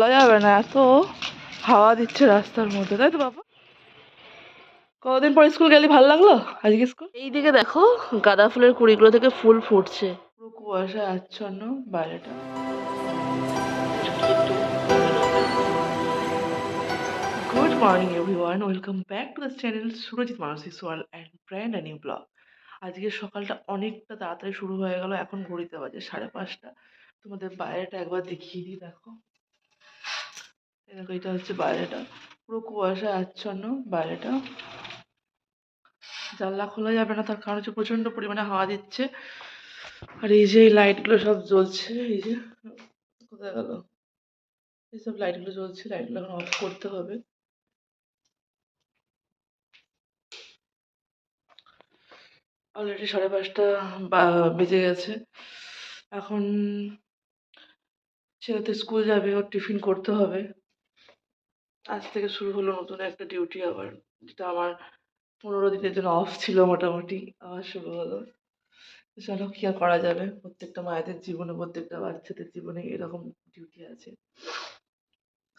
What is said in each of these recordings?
খোলা যাবে না এত হাওয়া দিচ্ছে রাস্তার মধ্যে তাই তো বাবা? কতদিন পর স্কুল গেলি ভালো লাগল আজকে স্কুল? এইদিকে দেখো গাঁদা ফুলের কুড়িগুলো থেকে ফুল ফুটছে। পুরো কুয়াশা আচ্ছন্ন বাইরেটা। Good morning everyone welcome back to the channel Surajit মানসিক world and brand new blog. আজকে সকালটা অনেকটা তাড়াতাড়ি শুরু হয়ে গেল এখন ঘড়িতে বাজে সাড়ে পাঁচটা। তোমাদের বাইরেটা একবার দেখিয়ে দিই দেখো। দেখো এটা হচ্ছে বাইরেটা। পুরো কুয়াশা আচ্ছন্ন বাইরেটা। জানলা খোলা যাবে না, তার কারণ হচ্ছে প্রচণ্ড পরিমাণে হাওয়া দিচ্ছে। আর এই যে এই লাইটগুলো সব জ্বলছে, এই যে, কোথায় গেল? এইসব লাইটগুলো জ্বলছে, লাইটগুলো এখন অফ করতে হবে। অলরেডি সাড়ে পাঁচটা বেজে গেছে। এখন ছেলে তো স্কুল যাবে, ওর টিফিন করতে হবে। আজ থেকে শুরু হলো নতুন একটা ডিউটি আবার, যেটা আমার পনেরো দিনের জন্য অফ ছিল মোটামুটি, আবার শুরু হলো। চলো, কী আর করা যাবে? প্রত্যেকটা মায়েদের জীবনে, প্রত্যেকটা বাচ্চাদের জীবনে এরকম ডিউটি আছে।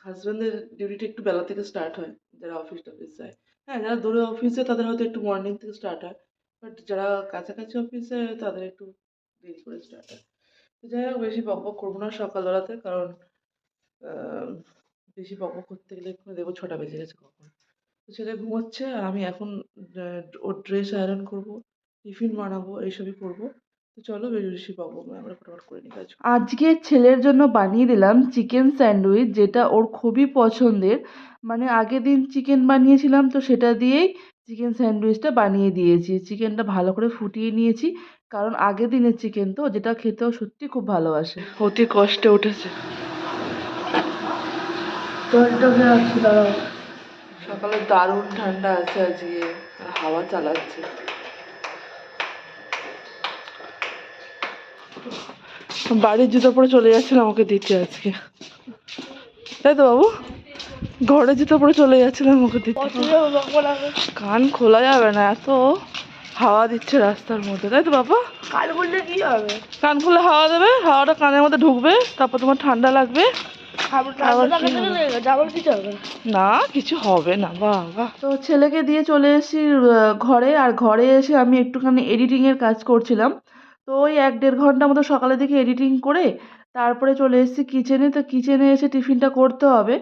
হাজব্যান্ডের ডিউটিটা একটু বেলা থেকে স্টার্ট হয়, যারা অফিস টফিস যায়। হ্যাঁ যারা দূরে অফিস যায়, তাদের হয়তো একটু মর্নিং থেকে স্টার্ট হয়। বাট যারা কাছাকাছি অফিস যায়, তাদের একটু দেরি করে স্টার্ট হয়। তো যাই হোক, বেশি বকবক করব না সকালবেলাতে, কারণ বেশি বকবক করতে গেলে এক্ষুনি দেখব ছটা বেজে গেছে কখন। তো ছেলে ঘুমোচ্ছে আর আমি এখন ওর ড্রেস আয়রন করব টিফিন বানাবো এইসবই করব। তো চলো বেশি বকবক না আমরা ফটাফট করে নিই কাজ। আজকে ছেলের জন্য বানিয়ে দিলাম চিকেন স্যান্ডউইচ যেটা ওর খুবই পছন্দের। মানে আগের দিন চিকেন বানিয়েছিলাম তো সেটা দিয়েই চিকেন স্যান্ডউইচটা বানিয়ে দিয়েছি। চিকেনটা ভালো করে ফুটিয়ে নিয়েছি কারণ আগের দিনের চিকেন তো যেটা খেতেও সত্যি খুব ভালোবাসে। অতি কষ্টে উঠেছে। সকালে দারুণ ঠান্ডা আছে আজকে আর হাওয়া চালাচ্ছে। বাড়ির জুতো পরে চলে যাচ্ছিলাম ওকে দিতে আজকে। তাই তো বাবু? ঘরে জুতো পরে চলে যাচ্ছিলাম ওকে দিতে। কান খোলা যাবে না এত হাওয়া দিচ্ছে রাস্তার মধ্যে। তাই তো বাবা? কাল বললে কি হবে? কান খুলে হাওয়া দেবে হাওয়াটা কানের মধ্যে ঢুকবে তারপর তোমার ঠান্ডা লাগবে। না। কিছু হবে না বাবা তো ছেলেকে দিয়ে চলে এসেছি ঘরে আর ঘরে এসে আমি একটুখানি এডিটিংয়ের কাজ করছিলাম। তো ওই এক দেড় ঘণ্টা মতো সকালের দিকে এডিটিং করে তারপরে চলে এসেছি কিচেনে তো কিচেনে এসে টিফিনটা করতে হবে।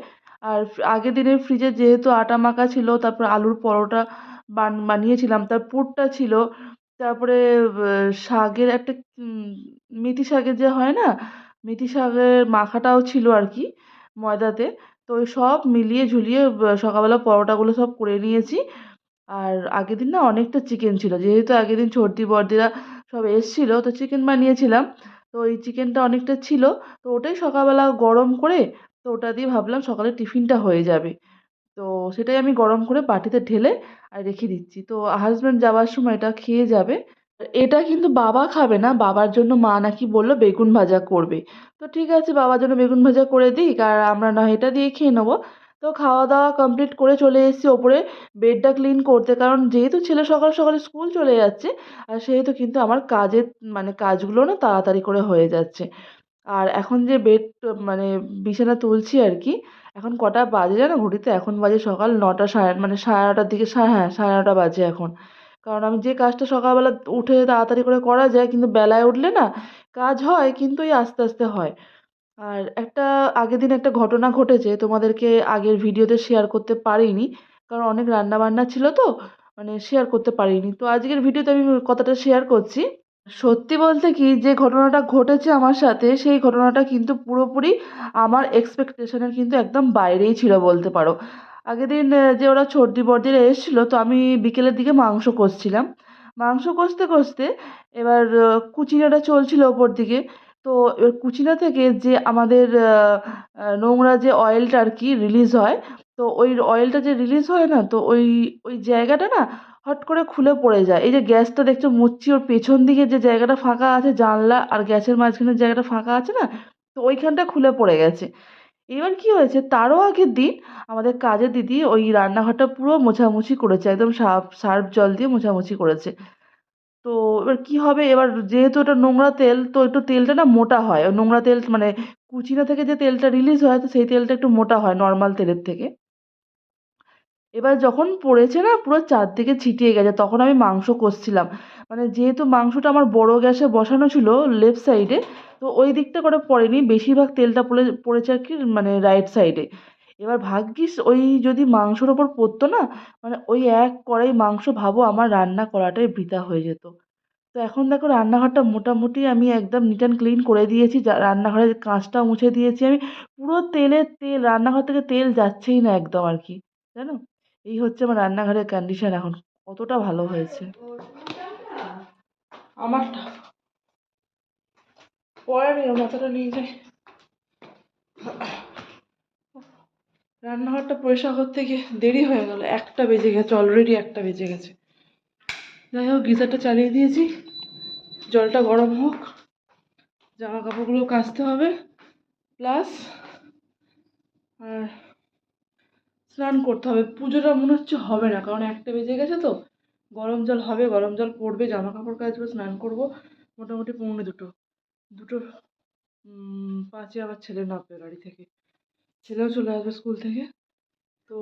আর আগের দিনের ফ্রিজে যেহেতু আটা মাখা ছিল তারপর আলুর পরোটা বান বানিয়েছিলাম তার পুরটা ছিল। তারপরে শাকের একটা মেথি শাকের যে হয় না মেথি শাকের মাখাটাও ছিল আর কি ময়দাতে। তো ওই সব মিলিয়ে ঝুলিয়ে সকালবেলা পরোটাগুলো সব করে নিয়েছি। আর আগের দিন না অনেকটা চিকেন ছিল। যেহেতু আগের দিন ছোটদি বড়দিরা সব এসেছিল, তো চিকেন বানিয়েছিলাম। তো ওই চিকেনটা অনেকটা ছিল। তো ওটাই সকালবেলা গরম করে, তো ওটা দিয়ে ভাবলাম সকালে টিফিনটা হয়ে যাবে। তো সেটাই আমি গরম করে বাটিতে ঢেলে আর রেখে দিচ্ছি। তো হাজব্যান্ড যাওয়ার সময় এটা খেয়ে যাবে। এটা কিন্তু বাবা খাবে না। বাবার জন্য মা নাকি বলল বেগুন ভাজা করবে। তো ঠিক আছে, বাবার জন্য বেগুন ভাজা করে দিই আর আমরা না এটা দিয়ে খেয়ে নেব। তো খাওয়া দাওয়া কমপ্লিট করে চলে এসেছি ওপরে। বেডটা ক্লিন করতে। কারণ যেহেতু ছেলে সকাল সকালে স্কুল চলে যাচ্ছে, আর সেহেতু কিন্তু আমার কাজের মানে কাজগুলো না তাড়াতাড়ি করে হয়ে যাচ্ছে। আর এখন যে বেড মানে বিছানা তুলছি আর কি, এখন কটা বাজে জানো? ঘড়িতে এখন বাজে সকাল নটা সাড়ে মানে সাড়ে নটার দিকে হ্যাঁ সাড়ে নটা বাজে এখন। কারণ আমি যে কাজটা সকালবেলা উঠে তাড়াতাড়ি করে করা যায়, কিন্তু বেলায় উঠলে না কাজ হয়, কিন্তু ওই আস্তে আস্তে হয়। আর একটা, আগের দিন একটা ঘটনা ঘটেছে, তোমাদেরকে আগের ভিডিওতে শেয়ার করতে পারিনি, কারণ অনেক রান্না বান্না ছিল তো মানে শেয়ার করতে পারিনি। তো আজকের ভিডিওতে আমি কথাটা শেয়ার করছি। সত্যি বলতে কি, যে ঘটনাটা ঘটেছে আমার সাথে, সেই ঘটনাটা কিন্তু পুরোপুরি আমার এক্সপেকটেশনের কিন্তু একদম বাইরেই ছিল বলতে পারো। আগের দিন যে ওরা ছোটদি বড়দিরা এসেছিল, তো আমি বিকেলের দিকে মাংস কষছিলাম। মাংস কষতে কষতে এবার কুচিনাটা চলছিল ওপর দিকে। তো এবার কুচিনা থেকে যে আমাদের নোংরা যে অয়েলটা আর কি রিলিজ হয়, তো ওই অয়েলটা যে রিলিজ হয় না, তো ওই ওই জায়গাটা না হট করে খুলে পড়ে যায়। এই যে গ্যাসটা দেখছ মুছছি ওর পেছন দিকে যে জায়গাটা ফাঁকা আছে, জানলা আর গ্যাসের মাঝখানে জায়গাটা ফাঁকা আছে না, তো ওইখানটা খুলে পড়ে গেছে। এবার কি হয়েছে? তারও আগের দিন আমাদের কাজের দিদি ওই রান্নাঘরটা পুরো মোছামুছি করেছে, একদম সার্ফ সার্ফ জল দিয়ে মোছামুছি করেছে। তো এবার কি হবে? এবার যেহেতু ওটা নোংরা তেল, তো একটু তেলটা না মোটা হয়। নোংরা তেল মানে কুচিনা থেকে যে তেলটা রিলিজ হয়, তো সেই তেলটা একটু মোটা হয় নর্মাল তেলের থেকে। এবার যখন পড়েছে না, পুরো চারদিকে ছিটিয়ে গেছে, তখন আমি মাংস কষছিলাম। মানে যেহেতু মাংসটা আমার বড় গ্যাসে বসানো ছিল লেফট সাইডে তো ওই দিকটা করে পড়েনি। বেশিরভাগ তেলটা পড়ে, পড়েছে আর কি মানে রাইট সাইডে এবার ভাগ্যিস ওই যদি মাংসর ওপর পড়তো না মানে ওই এক কড়াই মাংস ভাবো আমার রান্না করাটাই বৃথা হয়ে যেত। তো এখন দেখো রান্নাঘরটা মোটামুটি আমি একদম নিট অ্যান্ড ক্লিন করে দিয়েছি। রান্নাঘরের কাঁচটাও মুছে দিয়েছি আমি। পুরো তেলের তেল, রান্নাঘর থেকে তেল যাচ্ছেই না একদম আর কি জানো এই হচ্ছে আমার রান্নাঘরের কন্ডিশন এখন। কতটা ভালো হয়েছে। আমারটা পরে নিও মাথাটা নিয়ে যাই। রান্নাঘরটা পরিষ্কার করতে গিয়ে দেরি হয়ে গেল, একটা বেজে গেছে অলরেডি একটা বেজে গেছে। যাই হোক, গিজারটা চালিয়ে দিয়েছি, জলটা গরম হোক জামা কাপড়গুলো কাচতে হবে প্লাস আর স্নান করতে হবে। পুজোটা মনে হচ্ছে হবে না, কারণ একটা বেজে গেছে তো। গরম জল হবে, গরম জল পড়বে জামা কাপড় কাচবো, স্নান করব, মোটামুটি পৌনে দুটো। দুটো পাঁচে আবার ছেলে নামবে গাড়ি থেকে। ছেলেও চলে আসবে স্কুল থেকে। তো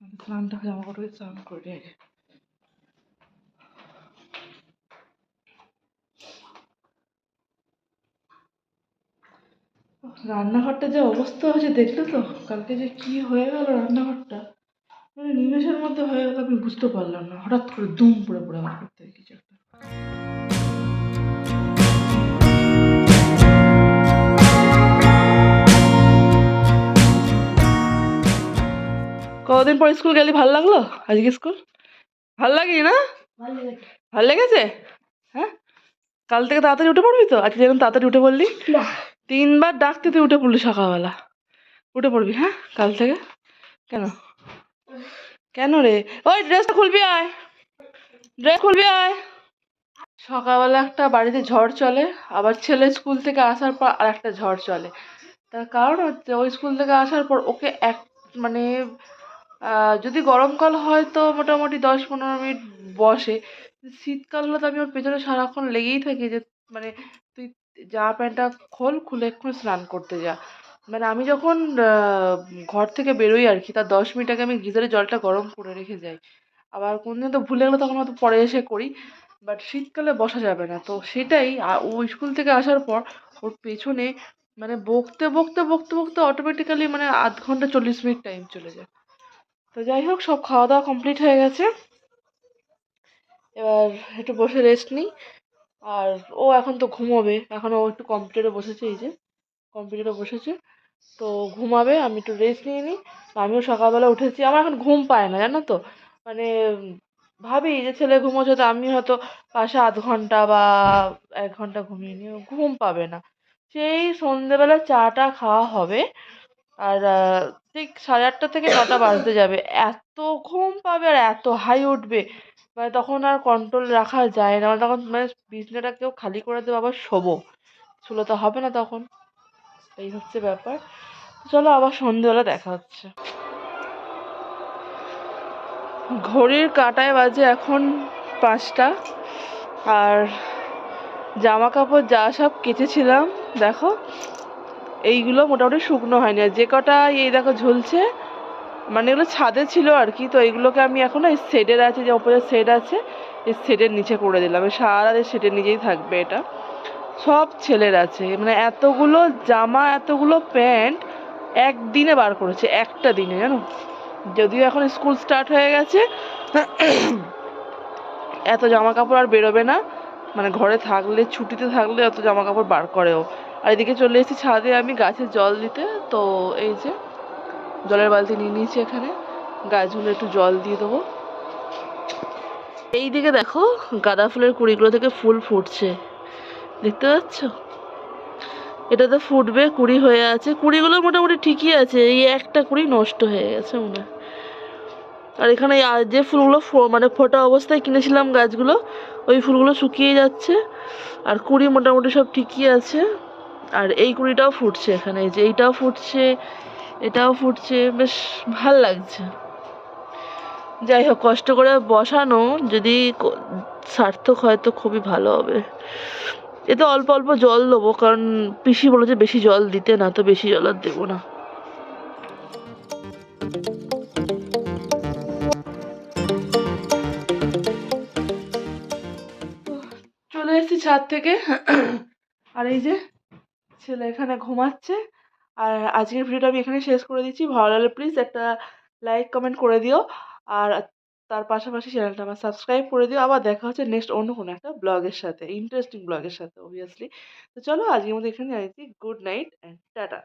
আমি স্নানটা জামা কাপড়ে স্নান করে আগে। রান্নাঘরটা যে অবস্থা হয়েছে, দেখলে তো? কালকে যে কি হয়ে গেল রান্নাঘরটা? মানে নিমেষের মধ্যে হয়ে গেল, আমি বুঝতে পারলাম না। হঠাৎ করে দুম পড়ে পড়ে আমার করতে কিছু একটা। কতদিন পর স্কুল গেলি ভালো লাগল? আজকে স্কুল? ভালো লাগেনি না? ভালো লেগেছে। হ্যাঁ? কাল থেকে তাড়াতাড়ি উঠে পড়বি তো? আজকে যেরকম তাড়াতাড়ি উঠে পড়লি? তিনবার ডাকতে তুই উঠে পড়লি সকালবেলা। উঠে পড়বি হ্যাঁ? কাল থেকে? কেন? কেন রে? ওই ড্রেসটা খুলবি আয়। ড্রেস খুলবি আয়। সকালবেলা একটা বাড়িতে ঝড় চলে আবার ছেলে স্কুল থেকে আসার পর আর একটা ঝড় চলে। তার কারণ হচ্ছে ওই স্কুল থেকে আসার পর ওকে এক মানে যদি গরমকাল হয় তো মোটামুটি দশ পনেরো মিনিট বসে। শীতকাল হলে তো আমি ওর পেছনে সারাক্ষণ লেগেই থাকি যে মানে তুই জামা প্যান্টটা খোল, খুলে এক্ষুনি স্নান করতে যা। মানে আমি যখন ঘর থেকে বেরোই আর কি, তার দশ মিনিট আগে আমি গিজারে জলটা গরম করে রেখে যাই। আবার কোনদিন তো ভুলে গেলে তখন হয়তো পরে এসে করি বাট শীতকালে বসা যাবে না। তো সেটাই ও স্কুল থেকে আসার পর ওর পেছনে মানে বকতে বকতে বকতে বকতে অটোমেটিক্যালি মানে আধ ঘণ্টা চল্লিশ মিনিট টাইম চলে যায়। তো যাই হোক, সব খাওয়া দাওয়া কমপ্লিট হয়ে গেছে। এবার একটু বসে রেস্ট নিই। আর ও এখন তো ঘুমোবে। এখন ও একটু কম্পিউটারে বসেছে, এই যে কম্পিউটারে বসেছে। তো ঘুমাবে, আমি একটু রেস্ট নিয়ে নিই। আমিও সকালবেলা উঠেছি। আমার এখন ঘুম পায় না, জানো তো? মানে ভাবি যে ছেলে ঘুমোচ্ছে তো আমি হয়তো পাশে আধ ঘণ্টা বা এক ঘণ্টা ঘুমিয়ে ও ঘুম পাবে না। সেই সন্ধেবেলা চাটা খাওয়া হবে। আর ঠিক সাড়ে আটটা থেকে নটা বাজতে যাবে। এত ঘুম পাবে আর এত হাই উঠবে। মানে তখন আর কন্ট্রোল রাখা যায় না। মানে তখন মানে বিছনাটা কেউ খালি করে দেবো, আবার শোবো। শুলে তো হবে না তখন। এই হচ্ছে ব্যাপার। চলো আবার সন্ধেবেলা দেখা হচ্ছে। ঘড়ির কাঁটায় বাজে এখন পাঁচটা। আর জামা কাপড় যা সব কেচেছিলাম, দেখো। এইগুলো মোটামুটি শুকনো হয়নি। আর যে কটা এই দেখো ঝুলছে মানে এগুলো ছাদে ছিল আর কি, তো এইগুলোকে আমি এখন এই শেডের আছে, যে ওপরে শেড আছে, এই শেডের নিচে করে দিলাম। সারা শেডের নিচেই থাকবে এটা। সব ছেলের আছে। মানে এতগুলো জামা, এতগুলো প্যান্ট একদিনে বার করেছে, একটা দিনে, জানো? যদিও এখন স্কুল স্টার্ট হয়ে গেছে, এত জামা কাপড় আর বেরোবে না। মানে ঘরে থাকলে, ছুটিতে থাকলে অত জামা কাপড় বার করেও। আর এদিকে চলে এসেছি ছাদে আমি গাছে জল দিতে। তো এই যে জলের বালতি নিয়ে নিয়েছি এখানে। গাছগুলো একটু জল দিয়ে দেবো। এই দিকে দেখো গাঁদা ফুলের কুড়িগুলো থেকে ফুল ফুটছে। দেখতে পাচ্ছ? এটা তো ফুটবে, কুড়ি হয়ে আছে। কুড়িগুলো মোটামুটি ঠিকই আছে। এই একটা কুড়ি নষ্ট হয়ে গেছে মনে আর এখানে যে ফুলগুলো মানে ফোটা অবস্থায় কিনেছিলাম গাছগুলো, ওই ফুলগুলো শুকিয়ে যাচ্ছে। আর কুড়ি মোটামুটি সব ঠিকই আছে। আর এই কুড়িটাও ফুটছে এখানে যে এইটাও ফুটছে, এটাও ফুটছে, বেশ ভালো লাগছে। যাই হোক, কষ্ট করে বসানো, যদি সার্থক হয় তো খুবই ভালো হবে। এতে অল্প অল্প জল দেবো, কারণ পিসি বলেছে বেশি জল দিতে না, তো বেশি জল আর দেবো না। চলে এসেছি ছাদ থেকে। আর এই যে ছেলে এখানে ঘুমাচ্ছে। আর আজকের ভিডিওটা আমি এখানে শেষ করে দিচ্ছি। ভালো লাগলে প্লিজ একটা লাইক কমেন্ট করে দিও। আর তার পাশাপাশি চ্যানেলটা আমার সাবস্ক্রাইব করে দিও। আবার দেখা হচ্ছে নেক্সট অন্য কোনো একটা ব্লগের সাথে ইন্টারেস্টিং ব্লগের সাথে অবভিয়াসলি তো চলো আজকের মধ্যে এখানে আসছি গুড নাইট অ্যান্ড টাটা